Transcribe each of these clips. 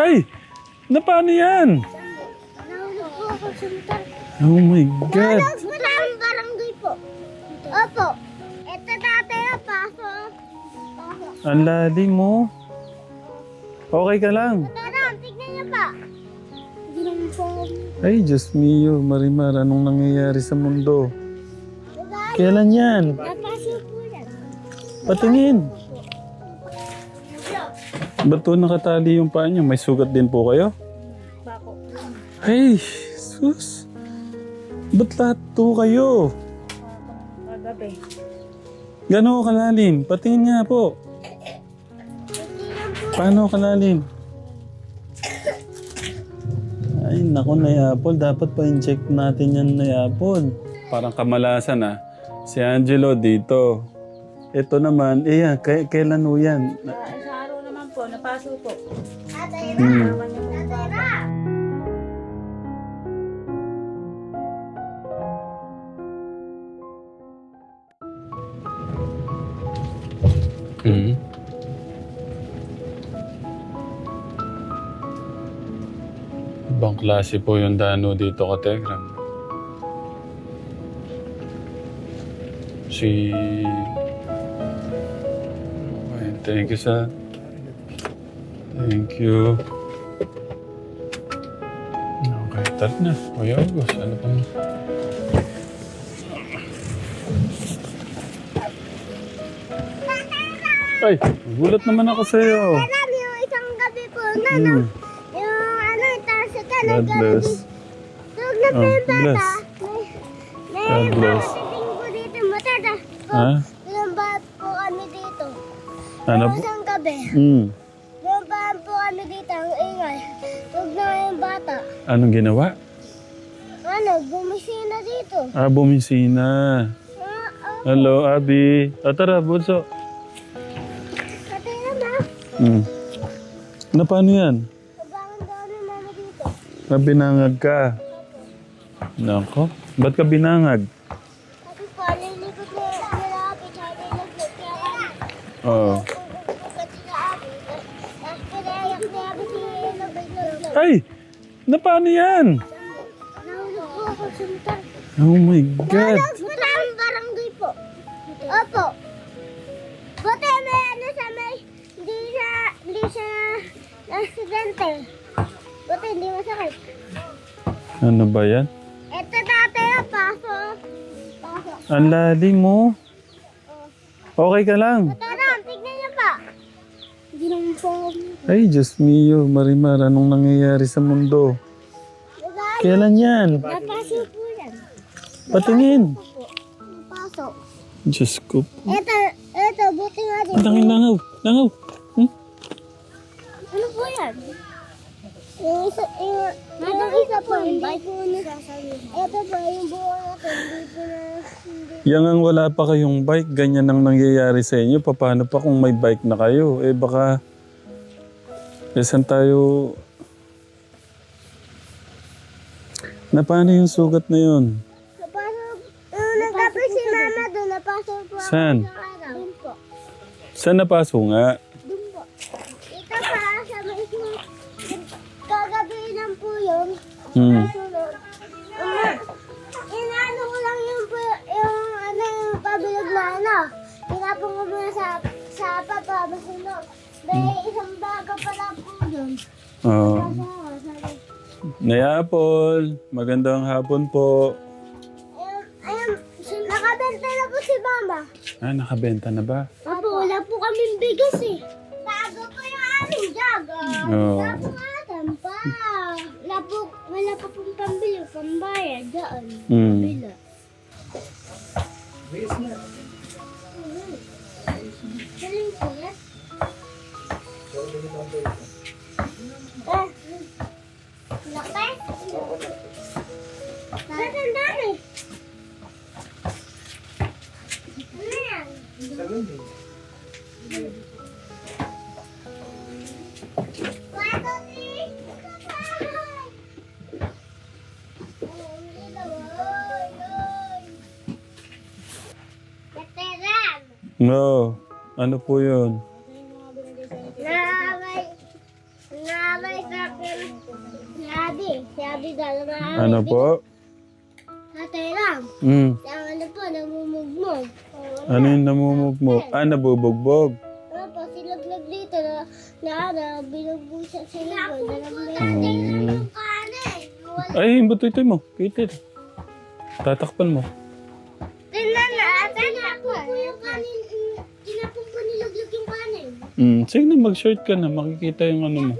Ay! Na paano yan? Nahulog po ako sa motor. Oh my God! Maraming barangay po. Opo. Ito dati yung paso. Ang lalim mo. Okay ka lang. Tara, tignan niyo pa. Hindi naman po. Ay, Diyos mio, Marimar, anong nangyayari sa mundo? Diba? Kailan yan? Napaso po yan. Patingin. Ba't po nakatali yung paa niyo? May sugat din po kayo? Bako. Ay, sus. Ba't lahat to kayo? Kagabi. Gano'n kalalim? Patingin nga po. Paano kalalim? Ay, naku, Nayapol. Dapat pa-incheck natin yan, Nayapol. Parang kamalasan ah. Si Angelo dito. Ito naman, eh yan, kailan ho yan? Po, napaso po. Tatay Hmm. Tatay Ra. Hmm. Ibang klase po yung dano dito ka Tegram. Si... Okay, thank you sa... Thank you. Okay, tara na. Kuya August, ano pang... Ay, gulat naman ako sa'yo. Alam yung isang gabi po na, no? Hmm. Yung ano, yung tricycle, God nagano bless. Tawag na po Oh, yung bata. May, God bless. po dito, matata. Ha? Lumabas po kami dito. Ano Yung po? isang gabi. Hmm. Anong ginawa? Ano, bumisina dito. Ah, bumisina. Ah, oh, Hello, Abi. Ah, tara, bunso. tatay na ma. Hmm. Na paano yan? Kabangan daw ni mama dito. Nabinangag ka. Nako. Ba't ka binangag? Kasi po, lilikot na nila ako, tsaka nilagyan. Kaya kami. Oo. Kasi na ako. Tapos pinayak niya ako si Nabay Ay! Na paano yan? Nahulog po ako sa motor. Oh my God. Maraming barangay po. Opo. Buti may ano sa may, hindi siya, hindi siya aksidente. Buti hindi masakit. Ano ba yan? Ito dati yung paso. Paso. Ang lalim mo. Okay ka lang. Tara, tignan niyo pa. Hindi naman po. Ay, Diyos mio, Marimar, anong nangyayari sa mundo? Kailan yan? Napaso po yan. Patingin. Paso. Diyos ko. Ito, ito, buti nga din. Ang langaw. Langaw. Hmm? Ano po yan? Yung isa, yung, yung isa po, hindi po na, ito po, yung buo natin, hindi po na. Yang ang wala pa kayong bike, ganyan ang nangyayari sa inyo. Paano pa kung may bike na kayo? Eh baka... Eh saan tayo... Na paano yung sugat na yun? Napasok, yung nagkapit si mama doon, napasok po ako Saan? sa araw. Doon po. Saan napaso nga? Doon po. Ito pa, sa may kagabi lang po yun. Hmm. Sunod. Um, inaano ko lang yung, yung ano, yung pabilog na ano. Tinapon ko muna sa, sa papa, masunod. May isang bago pala po yun. Oh. Asawa, sabi, Nayapol, magandang hapon po. ayun, nakabenta na po si mama. Ah, nakabenta na ba? Opo, wala po kaming bigas eh. Bago po yung aming jog. ah. Oo. Wala po atam pa. Wala po, wala pa pong pambili, pambayad daan. Hmm. Bila. Galing po yan. No. Ano po yun? Ano po? Tatay lang. Mm. Ano po, namumugmog. Ano yung namumugmog? Ah, nabubugbog. Ano po, silaglag dito na, na ano, binugbog siya sa likod. Mm. Ay, yung butoy mo. Kitit. Tatakpan mo. Tingnan na, tinapon po yung kanin. Tinapon po nilaglag yung kanin. Mm. Sige na, mag-short ka na. Makikita yung ano mo.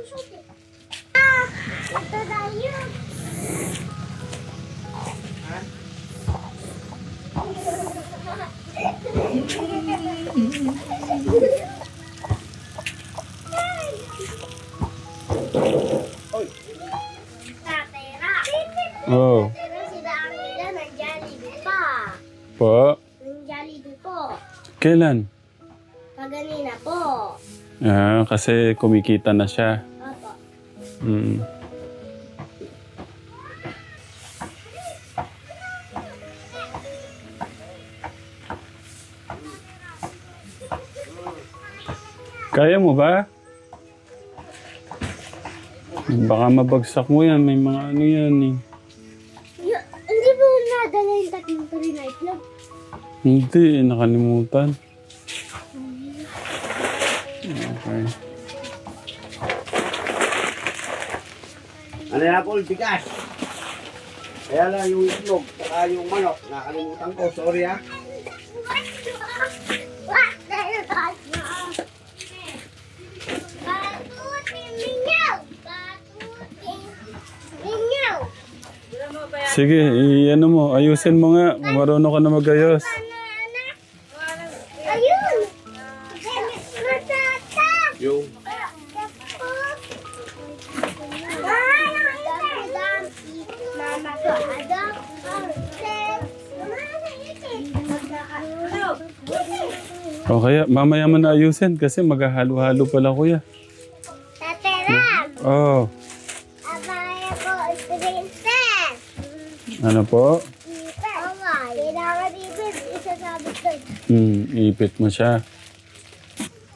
Kasi kumikita na siya. Opo. Mm. Kaya mo ba? Baka mabagsak mo yan. May mga ano yan eh. Y- hindi po nadala yung tatlong tuloy na itlog. Hindi, nakalimutan. Ano yan po, bigas. Kaya lang yung itlog, saka yung manok, nakalimutan ko, sorry ah. Na. Batutin minyaw! Sige, i-ano mo, ayusin mo nga. Marunong ka na magayos. O kaya, mamaya mo na ayusin kasi maghahalo-halo pala kuya. Tateram! Oh, Abaya ko, princess! ano po? Ipit! Kailangan ipit, isasabit ko. Hmm, ipit mo siya.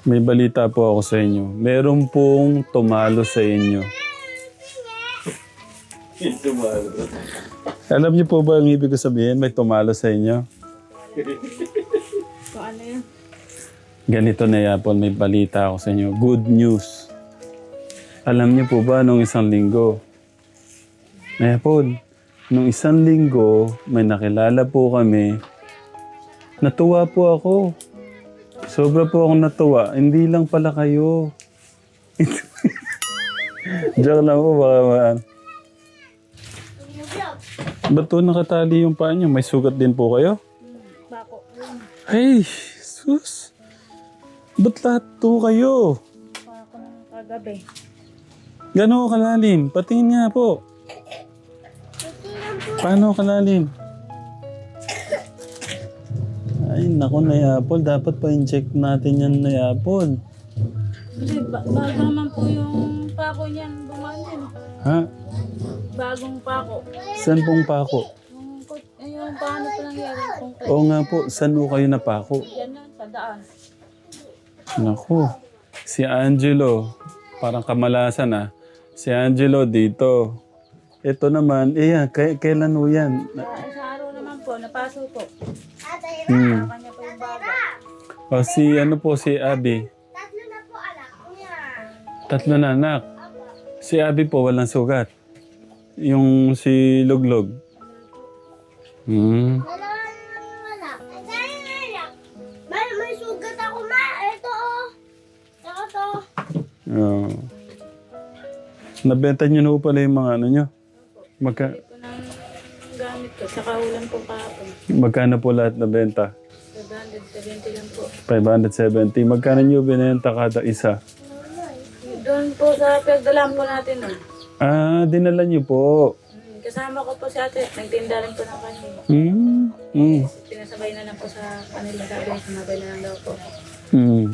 May balita po ako sa inyo. Meron pong tumalo sa inyo. Alam niyo po ba ang ibig ko sabihin? May tumalo sa inyo? Ganito na yapon, may balita ako sa inyo. Good news. Alam niyo po ba nung isang linggo? Yapon, nung isang linggo, may nakilala po kami. Natuwa po ako. Sobra po akong natuwa. Hindi lang pala kayo. Joke lang po baka maan. Ba't po nakatali yung paa niyo? May sugat din po kayo? Bako. Hey, sus. Ba't lahat to kayo? Bako ng kagabi. Gano'n kalalim? Patingin nga po. Paano kalalim? Ay, naku na Apple. Dapat pa-inject natin yan na Apple. Kasi ba- bago naman po yung pako niyan bumaan din. Ha? Bagong pako. San pong pako? Yung, kot- eh, yung paano pa nangyari kung Oo nga po, saan po kayo napako? yan na, sa daan. Naku, si Angelo, parang kamalasan ah. Si Angelo dito. Ito naman, eh yan, kay- kailan mo yan? Sa araw naman po, napaso po. Hmm. Kanya po yung bago. O si ano po, si Abby. Tatlo na po anak niya. Tatlo na anak. Si Abby po walang sugat. Yung si Luglog. Hmm. Oh. Nabenta nyo na po pala yung mga ano nyo. Magka, Ito ng gamit ko. Saka ulan po kahapon. magkano po lahat na benta? 770 lang po. 570. Magkano nyo binenta kada isa? Doon po sa pagdalaan po natin. Oh. Ah, dinala nyo po. Hmm, Kasama ko po si ate. Nagtinda rin po ng kanya. Hmm. Hmm. Pinasabay na lang po sa kanila. Sabi niya, sumabay na lang daw po. Hmm.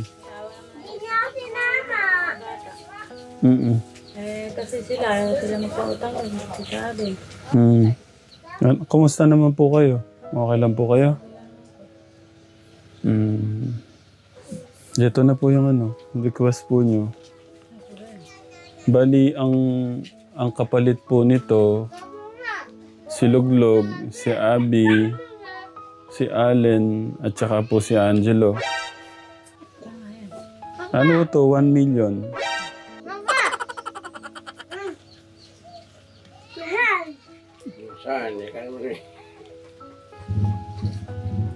Hmm. Eh, kasi sila, ayaw sila magpautang. Oh, si sabi. Hmm. An- Kumusta naman po kayo? Okay lang po kayo? Hmm. Ito na po yung ano, request po nyo. Bali, ang, ang kapalit po nito, si Luglog, si Abby, si Allen, at saka po si Angelo. Ano to? 1 million.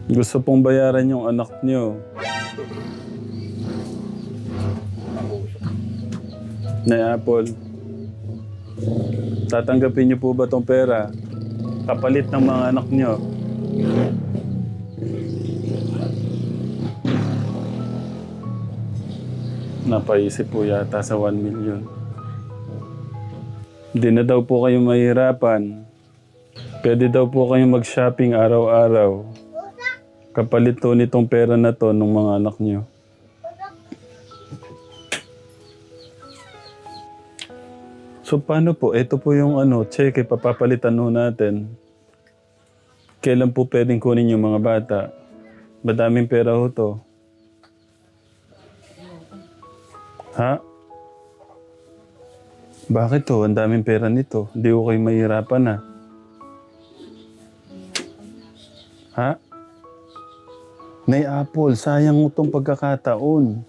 Gusto pong bayaran yung anak niyo. Na Apple. Tatanggapin niyo po ba tong pera? Kapalit ng mga anak niyo. Napaisip po yata sa 1 million. Hindi na daw po kayo mahirapan. Pwede daw po kayong mag-shopping araw-araw. Kapalit to nitong pera na to ng mga anak niyo. So paano po? Ito po yung ano, check, papapalitan ho natin. Kailan po pwedeng kunin yung mga bata? Madaming pera ho to. Ha? Bakit to? Ang daming pera nito. Hindi ko kayo mahirapan na. Ha? Nay Apple, sayang mo tong pagkakataon.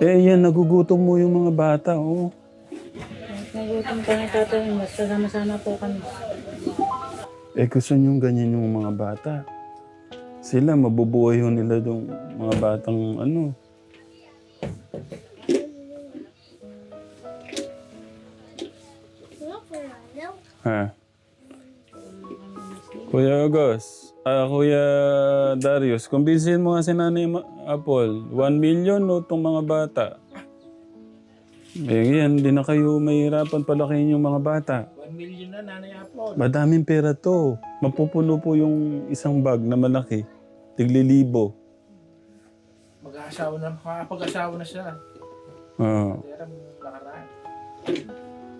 Eh yan, nagugutom mo yung mga bata, oh. Nagutom kami tatay, mas kasama-sama po kami. Eh gusto niyong ganyan yung mga bata. Sila, mabubuhay ho nila yung mga batang ano. Ha? Kuya August, ah, Kuya Darius, kumbinsin mo nga si Nanay Ma- Apple, 1 million no itong mga bata. Eh yan, di na kayo mahirapan palakihin yung mga bata. 1 million na nanay upload. Madaming pera to. Mapupuno po yung isang bag na malaki. Tiglilibo. Mag-aasawa na, makakapag-asawa na siya. Oo. Pera mo nakaraan.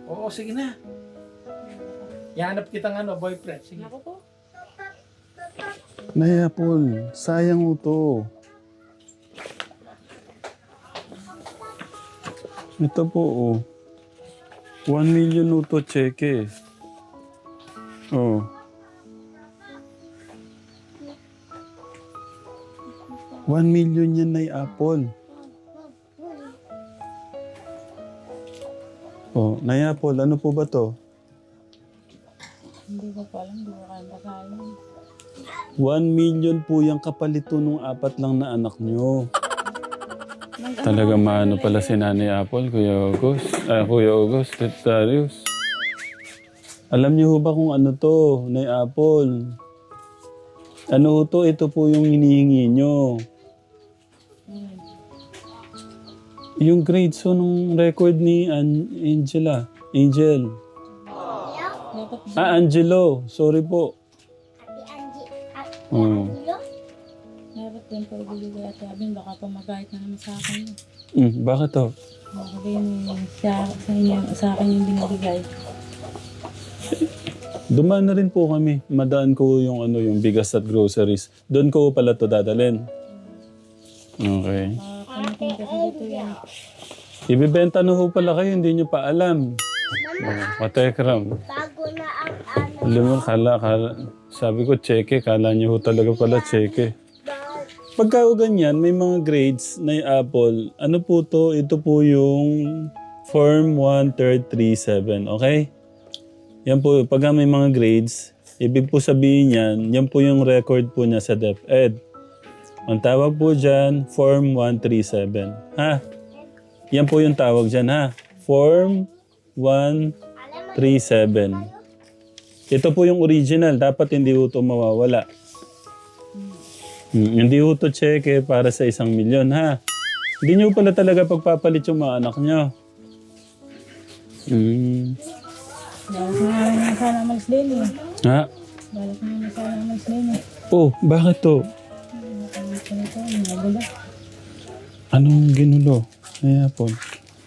Oo, sige na. Yanap kitang ano, boyfriend. Sige. Ako po. Naya Paul, sayang mo to. Ito po, oh. 1 million no to cheque. Oh. One million yan na apple. Oh, Nay Apple, ano po ba to? Hindi ko pa alam, hindi ko kaya. 1 million po yung kapalito nung apat lang na anak nyo. Talaga maano pala si Nanay Apple, Kuya August. Ah, Kuya August, Tet Darius. Alam niyo ho ba kung ano to, Nay Apple? Ano ho to? Ito po yung hinihingi nyo. Yung grades ho nung record ni An- Angela. Angel. Ah, Angelo. Sorry po. Oo. Dapat din po ibigay at Abin, baka po magkahit na naman sa akin. Mm, bakit to? Baka sabihin sa, sa, inyo, sa akin yung binibigay. Dumaan na rin po kami. Madaan ko yung ano yung bigas at groceries. Doon ko pala to dadalhin. Okay. Kasi dito yan. Ibibenta na ho pala kayo, hindi nyo pa alam. Oh, katekram. Bago na ang ano. Alam mo, kala, kala, sabi ko, cheque. Kala nyo ho talaga pala cheque. Pagka ho ganyan, may mga grades na yung Apple. Ano po to? Ito po yung Form 1, 3rd, 3, 7. Okay? Yan po, pagka may mga grades, ibig po sabihin yan, yan po yung record po niya sa DepEd. Ang tawag po dyan, Form 137. Ha? Yan po yung tawag dyan, ha? Form 137. Ito po yung original. Dapat hindi po ito mawawala. Hmm, hindi ho to cheque para sa isang milyon, ha? Hindi nyo pala talaga pagpapalit yung mga anak nyo. Hmm. Nga naman sana umalis din eh. Ha? Ko naman sana umalis din eh. Oh, bakit to? Anong ginulo? Ay, po.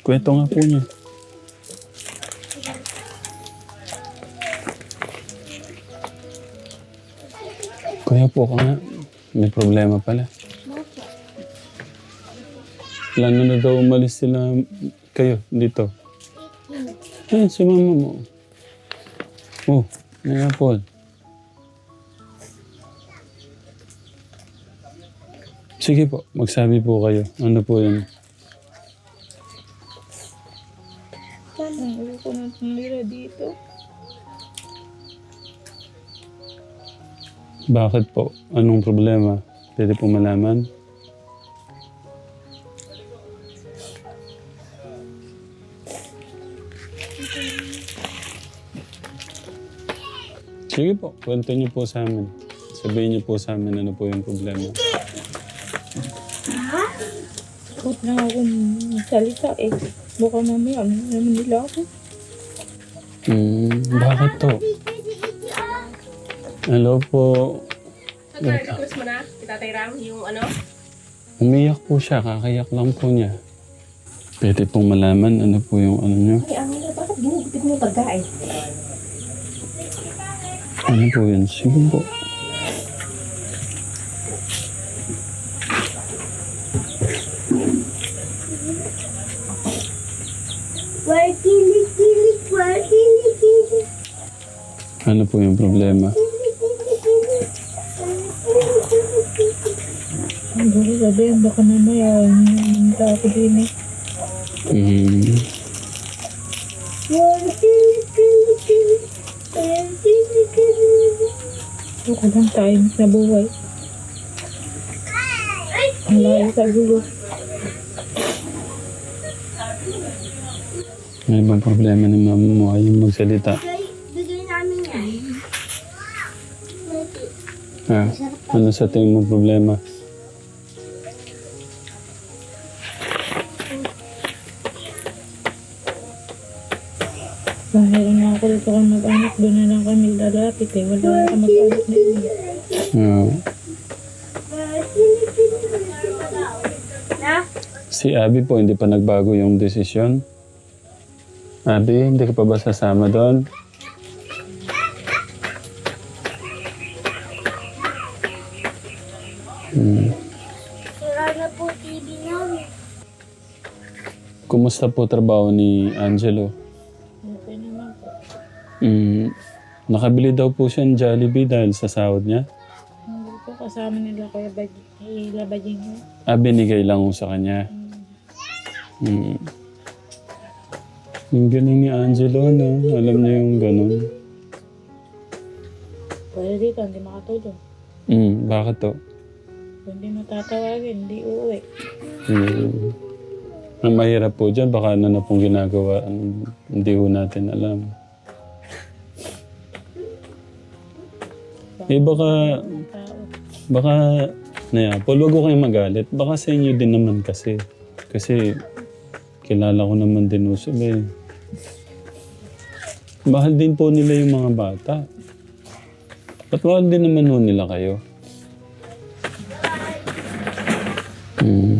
Kwento nga po niya. Kuya po ka nga. May problema pala. Plano na daw umalis sila kayo dito? Ayun, si mama mo. Oh, may apple. Sige po, magsabi po kayo. Ano po yun? Ayoko na tumira dito. Bakit po? Anong problema? Pwede po malaman? Sige po, kwento niyo po sa amin. Sabihin niyo po sa amin ano po yung problema. Takot na ako salita eh. Baka mamaya, ano naman nila ako. Hmm, bakit to? Hello po. Request mo na, Tatay Ram, yung ano? Umiyak po siya, kakayak lang po niya. Pwede pong malaman ano po yung ano niyo. Ay, ang nila, bakit ginugupit mo yung pagkain? Ano po yun? Sige po. Why kilik-kilik, why kilik-kilik, Ano po yung problema? Ang baka mamaya, hindi ako din eh. Hmm. Kilik-kilik. Baka lang time sa buhay. Ang layo sa gulo. May ibang problema ni mama mo. Ayaw magsalita. Bigay, bigay namin yan. Ha? Ano sa tingin mo problema? Kami lalapit eh. Wala na kang mag-anak na yun. Na? si Abby po, hindi pa nagbago yung desisyon. Abby, hindi ka pa ba sasama doon? Hmm. Sira na po TV namin. Kumusta po trabaho ni Angelo? Okay naman po. Hmm. Nakabili daw po siya ng Jollibee dahil sa sahod niya. Hindi po kasama nila Kuya. Ila Bajing. Ah, binigay lang ko sa kanya. Hmm. Yung galing ni Angelo, no? Alam niya yung ganun. Pwede dito, hindi makatulong. Hmm, bakit to? Kung hindi matatawagin, hindi uuwi. Hmm. Ang mahirap po dyan, baka ano na pong ginagawa, hindi ho natin alam. Eh baka, baka, na Paul, wag ko kayong magalit. Baka sa inyo din naman kasi. Kasi, kilala ko naman din sila eh. Mahal din po nila yung mga bata. Ba't mahal din naman ho nila kayo? Hmm.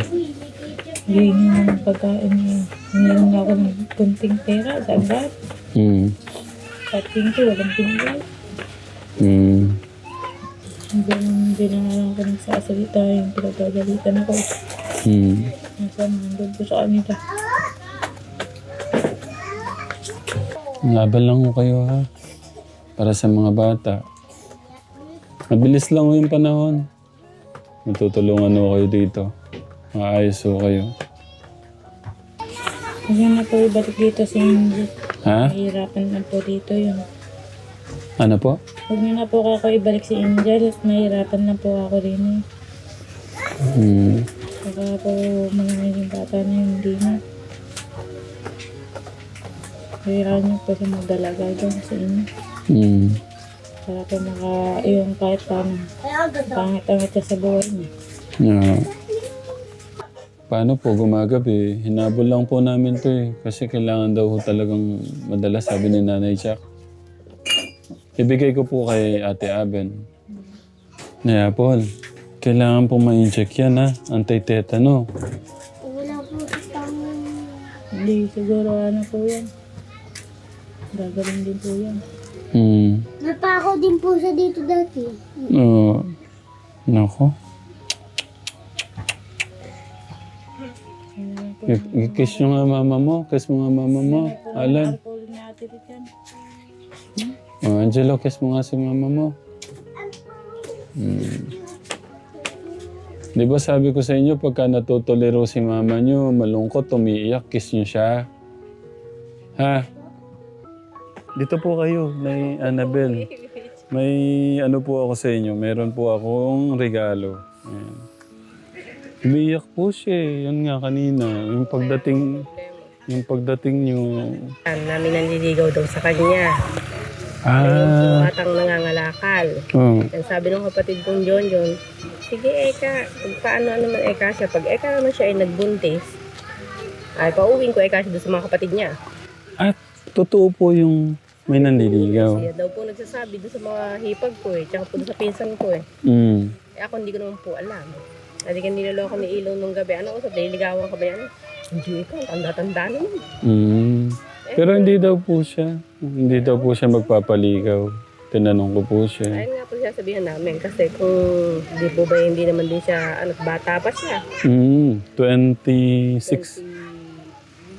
Hindi ng pagkain niya. Mayroon nga ako ng kunting pera sa agad. Hmm. At tingko, walang pinigay. Hmm. Hindi na nga lang ako nagsasalita yung pinagagalitan ako. Hmm. Nasa nandun ko sa kanila. Laban lang ko kayo ha. Para sa mga bata. Mabilis lang ho yung panahon. Matutulungan ho kayo dito. Maayos ho kayo. Kasi na po ibalik dito si Angie. Ha? Mahirapan na po dito yun. Ano po? Huwag niyo na po ako ibalik si Angel at mahirapan na po ako rin eh. Hmm. Baka po yung bata na yun, hindi na. Kailangan niyo po siya magdalaga doon sa inyo. Hmm. Para po maka, yung kahit paano, pangit-angit siya sa buhay niya. Yeah. Paano po gumagabi? Hinabol lang po namin to eh. Kasi kailangan daw ho talagang madalas sabi ni Nanay Jack. Ibigay ko po kay Ate Aben. Naya Paul, kailangan po ma-inject yan ha. Anti-tetano. Wala po sa tanong. Hindi, siguro ano po yan. Gagaling din po yan. Hmm. Napako din po siya dito dati. Oo. nako. Kailangan po po. I- I-kiss nyo nga mama mo. Kiss mo nga mama mo. Alan. Alcohol ni Ate. Oh, Angelo, kiss mo nga si mama mo. Hmm. Di ba sabi ko sa inyo, pagka natutuliro si mama nyo, malungkot, umiiyak, kiss nyo siya. Ha? Dito po kayo, may Annabelle. May ano po ako sa inyo, meron po akong regalo. Ayan. Umiiyak po siya eh. Yun nga kanina. Yung pagdating, yung pagdating nyo. namin nanliligaw daw sa kanya. Ah, Batang nangangalakal. oh. Yan sabi ng kapatid kong John John, sige Eka, kung paano naman Eka siya, pag Eka naman siya ay nagbuntis, ay pauwiin ko Eka siya doon sa mga kapatid niya. At totoo po yung may nanliligaw. Siya daw po nagsasabi doon sa mga hipag ko eh, tsaka po doon sa pinsan ko eh. Mm. Eh ako hindi ko naman po alam. Hindi ka niloloko ni Ilaw nung gabi. Ano usap? Nililigawan ka ba yan? Hindi ka, tanda-tanda naman. Mm. Pero hindi daw po siya. Hindi daw po siya magpapaligaw. Tinanong ko po siya. Ayun nga po siya sabihan namin. Kasi kung di po ba hindi naman din siya, ano, bata pa siya. Mm. 26.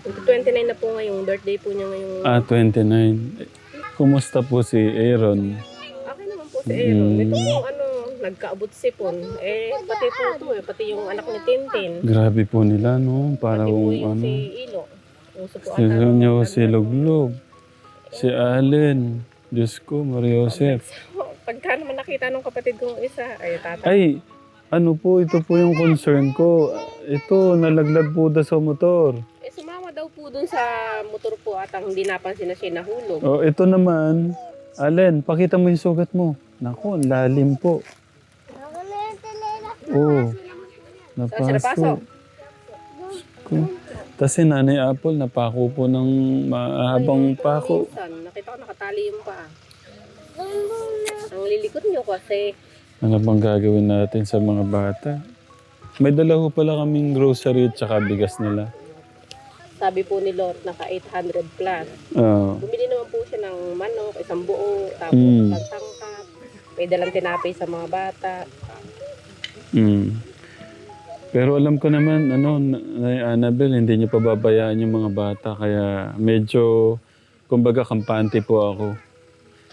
29 na po ngayong birthday po niya ngayong... Ah, 29. Kumusta po si Aaron? Okay naman po si Aaron. Mm. Ito po ano, nagkaabot sipon. Eh, pati po ito eh, pati yung anak ni Tintin. Grabe po nila, no? Para Pati po kung yung ano. si Ilo. Uso po Si ata. niyo si Luglog. Si Allen. Diyos ko, Maria Joseph. Pagka naman nakita nung kapatid kong isa, ay tata. Ay, ano po, ito po yung concern ko. Ito, nalaglag po daw sa motor. Eh, sumama daw po dun sa motor po at ang hindi napansin na siya nahulog. Oh, ito naman. Allen, pakita mo yung sugat mo. Naku, ang lalim po. Telera. Oh, Saan siya napasok? napasok. Tapos si Nanay Apple, napako po ng mahabang pako. Minsan, nakita ko nakatali yung paa. Ang lilikot niyo kasi, Ano bang gagawin natin sa mga bata? May dala ko pala kaming grocery at saka bigas nila. sabi po ni Lot, naka 800 plus. Oh, Bumili naman po siya ng manok, isang buo, tapos Mm. pansangkap. May dalang tinapay sa mga bata. mm. Pero alam ko naman, ano, na Annabelle, hindi niyo pababayaan yung mga bata. Kaya medyo, kumbaga, kampante po ako.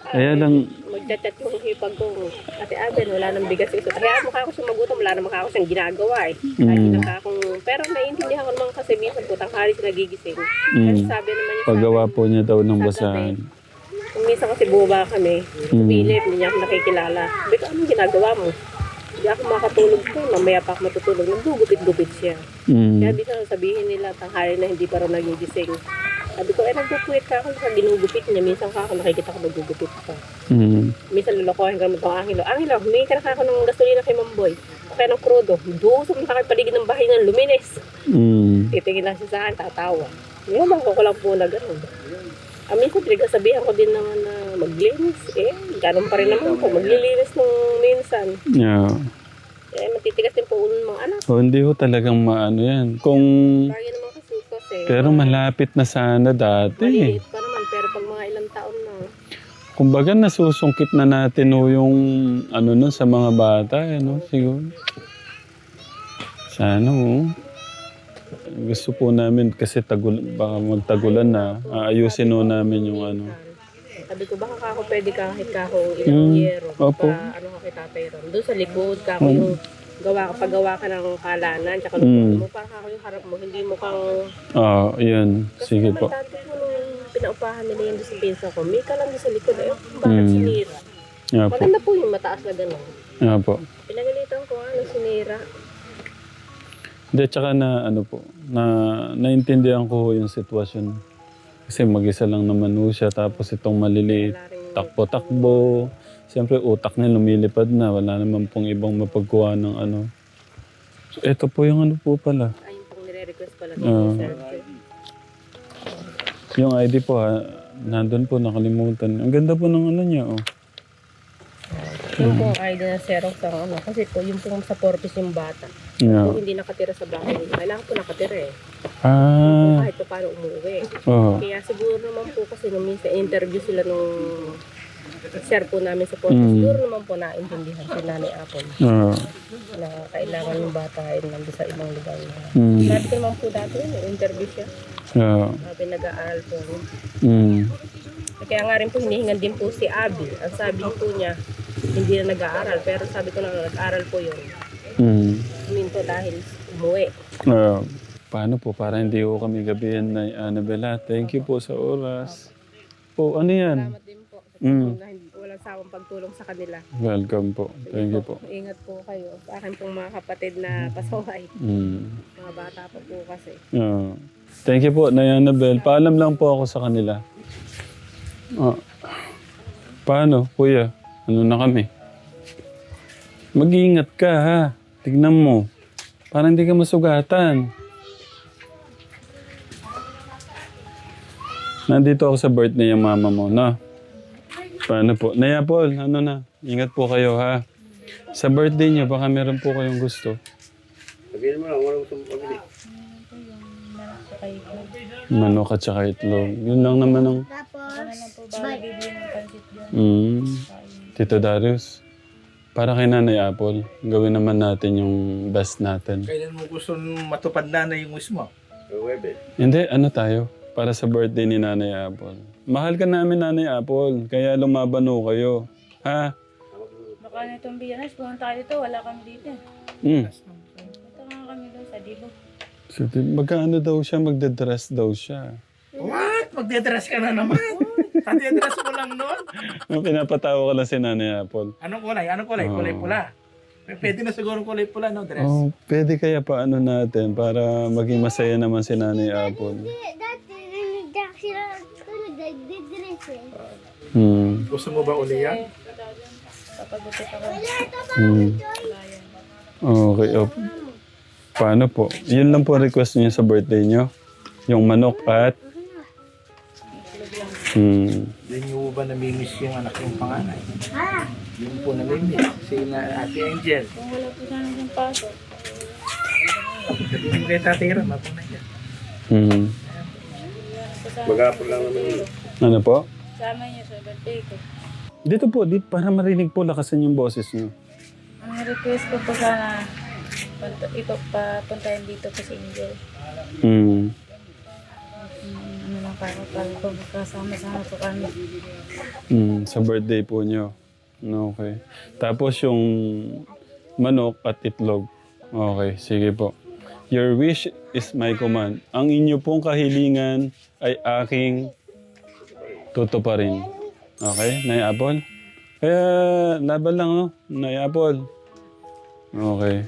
Kaya lang, Magchat-chat yung hipag ko. Ate Aben, wala nang bigas ito. Kaya mukha ko siya magutom, wala naman mukha ko siyang ginagawa eh. Lagi Mm. lang akong, pero naiintindihan ko naman kasi minsan po tanghali siya nagigising. Kasi mm, sabi naman niya sa paggawa akin, po niya daw ng basahan. kung minsan kasi bumaba kami, Mm. pumilip, hindi niya ako nakikilala. Sabi ko, anong ginagawa mo? Hindi ako makatulog ko, mamaya pa ako matutulog. Nagugupit-gupit siya. Kaya Mm. di na sabihin nila tanghali na hindi pa raw nagigising. Sabi ko, eh nagpupuwit ka ako sa ginugupit niya. Minsan ka ako nakikita ko nagugupit ka. Mm. Minsan lulukohin ka naman itong Angelo. Angelo, humingi ka na ako ng gasolina kay Mamboy. O kaya ng krudo. Na sa akin paligid ng bahay ng lumines. Mm. Titingin lang siya sa akin, tatawa. Ngayon bang ko lang po na ganun. Ah, minsan pinagsasabihan ko din naman na maglinis. Eh, ganun pa rin naman po. Maglilinis nung minsan. Yeah. Eh, matitigas din po ulo ng mga anak. O, hindi ko talagang maano yan. Kung, Lagi naman kasi kasi. pero malapit na sana dati. Maliliit pa naman, pero pag mga ilang taon na. Kumbaga nasusungkit na natin o yung ano nun sa mga bata, ano, siguro. Sana oh. Gusto po namin kasi tagul, baka magtagulan na. Aayusin ho namin yung ano. Sabi ko, baka kako pwede kahit kako ilang Mm, yero. opo. Pa, ano ka kita pero Doon sa likod, kako Mm. yung gawa ka, paggawa ka ng kalanan, tsaka Mm. mo, parang kako yung harap mo, hindi mo kang... Ah, yun. Sige po. Kasi naman dati po nung pinaupahan nila doon sa pinsa ko, may ka lang sa likod, eh, bakit Mm. sinira? Po. Maganda po yung mataas na gano'n. Nga po. Pinagalitan ko, ano, sinira. Hindi, tsaka na ano po, na naintindihan ko yung sitwasyon. Kasi mag-isa lang naman ho siya, tapos itong maliliit, takbo-takbo. Siyempre utak niya lumilipad na, wala naman pong ibang mapagkuha ng ano. So, ito po yung ano po pala. ayun pong nire-request pala Ah. ni Sir. Yung ID po ha, nandun po, nakalimutan. Ang ganda po ng ano niya, oh. Yung Mm. pong ID na Xerox ang ano, kasi po yung pong sa Portis yung bata. Yeah. Kung hindi nakatira sa bahay, kailangan po nakatira eh. Ah, Kahit pa paano umuwi. oh. Kaya siguro naman po kasi nung minsan interview sila nung share po namin sa podcast. Mm. Siguro naman po naintindihan si Nanay Apple Oo. na kailangan yung bata ay nandun sa ibang lugar na. Mm. Ko naman po dati, may interview siya. Oo. Sabi nag-aaral po. Mm. Kaya nga rin po hinihingan din po si Abby. Ang sabi po niya, hindi na nag-aaral. Pero sabi ko na nag-aaral po yun. Mm. Minto dahil umuwi. Ah, paano po? Para hindi ko kami gabihan na Annabella. Thank you po sa oras. Po, ano yan? Salamat din po. Sa Mm. tulong na hindi walang sawang pagtulong sa kanila. Welcome po. Thank you po. Ingat po kayo. Sa akin pong mga kapatid na pasaway. Mm. Mga bata pa po kasi. Ah. Thank you po, Nay Annabel. Paalam lang po ako sa kanila. Ah. Paano, kuya? Ano na kami? Mag-iingat ka, ha? Tignan mo. Parang hindi ka masugatan. Nandito ako sa birthday ng mama mo, no? Paano po? Naya Paul, ano na? Ingat po kayo, ha? Sa birthday niyo, baka meron po kayong gusto. Sabihin mo lang, wala gusto mong pabili. Manok at saka itlog. Yun lang naman ang... Tapos, Mm. Tito Darius, para kay Nanay Apple, gawin naman natin yung best natin. Kailan mo gusto matupad na na yung wish mo? Webe. Hindi, ano tayo? Para sa birthday ni Nanay Apple. Mahal ka namin, Nanay Apple, kaya lumaban ho kayo. Ha? Baka na itong biyanas, pumunta tayo dito, wala kami dito. Mm. Punta nga kami doon sa Dibo. So, di- magkaano daw siya, magdadress daw siya. What? Magdedress ka na naman. Magdedress mo lang noon. Yung pinapatawa ko lang si Nanay Apple. Anong kulay? Anong kulay? Oo. Kulay pula. Pwede na siguro kulay pula, no? Dress. Oh, pwede kaya pa ano natin para maging masaya naman si Nanay Apple. eh, dati, nandiyak sila ito, nagdidress eh. Hmm. Gusto mo ba uli yan? Papagutit ako. Wala, ito pa, Hmm. Okay. Oh. Paano po? Yun lang po request niyo sa birthday niyo? Yung manok at... Hmm. Hindi niyo ba namimiss yung anak yung panganay? Ha? Yung po namimiss. Si na Ate Angel. Kung wala po sana yung pasok, Sabihin mo kay Tatay Ram, ako na yan. Hmm. Lang naman yun. Ano po? sama niyo sa birthday ko. Dito po, dito, para marinig po lakasan yung boses niyo. Ang request ko po sana, punta, ito, papuntahin dito po si Angel. Hmm. Hmm, ano lang para kasama sana po kami. Hmm. Sa birthday po niyo. Okay. Tapos yung manok at itlog. Okay, sige po. Your wish is my command. Ang inyo pong kahilingan ay aking tutuparin. Okay, Nay Apple? Kaya laban lang oh, Nay Apple. Okay.